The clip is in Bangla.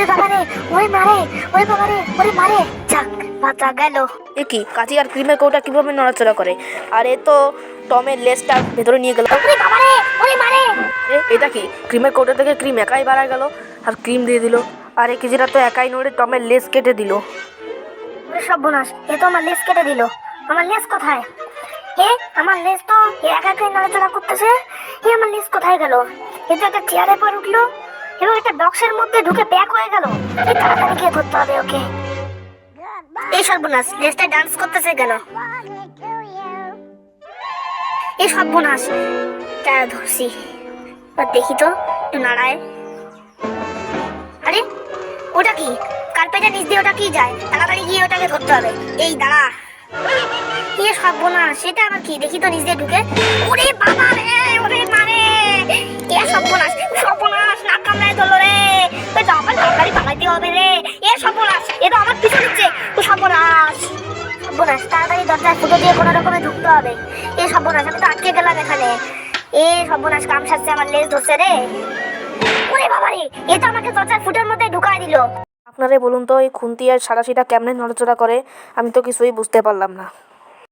ওরে বাবা রে ওরে মারে ওরে বাবা রে ওরে মারে যাক বাঁচা গেল। এ কি কাঁচি আর ক্রিমের কৌটা কীভাবে নড়াচড়া করে? আর এ তো টমের লেজটা ভেতরে নিয়ে গেল। ওরে বাবা রে ওরে মারে আরে এটা কি? ক্রিমের কৌটা থেকে ক্রিম একাই বাড়া গেল আর ক্রিম দিয়ে দিল। আর এই কেজিটা তো একাই নড়ে টমের লেজ কেটে দিল। ওরে সর্বনাশ এ তো আমার লেজ কেটে দিল। আমার লেজ কোথায়? এ আমার লেজ তো এ একা একাই নড়াচড়া করতেছে। এ আমার লেজ কোথায় গেল? এ তো একটা চেয়ারে পর উঠল। এবং একটা বক্সের মধ্যে ঢুকে প্যাক হয়ে গেল। তাড়াতাড়ি গিয়ে ধরতে হবে ওকে। এই সর্বনাশ লেজটা ডান্স করতেছে কেন? এই সর্বনাশ, তারা ধরছি। দেখি তো, একটু নাড়ায়। আরে, ওটা কি? কার্পেটের নিচ দিয়ে ওটা কি যায়? তাড়াতাড়ি গিয়ে ওটাকে ধরতে হবে। এই দাঁড়া। এ সর্বনাশ সেটা আবার কি? দেখি তো নিচ দিয়ে ঢুকে। ওরে সর্বনাশ তাড়াতাড়ি ফুটো দিয়ে কোনো রকমে ঢুকতে হবে। এ সর্বনাশ, আমি তো আটকে গেলাম এখানে। এ সর্বনাশ, কাম সাজছে আমার লেজ ধরছে রে। ওরে বাবা রে এ তো আমাকে দরজার ফুটোর মধ্যে ঢুকায় দিল। আপনারাই বলুন তো, এই খুন্তি আর সারাশিটা কেমনে নড়াচড়া করে? আমি তো কিছুই বুঝতে পারলাম না।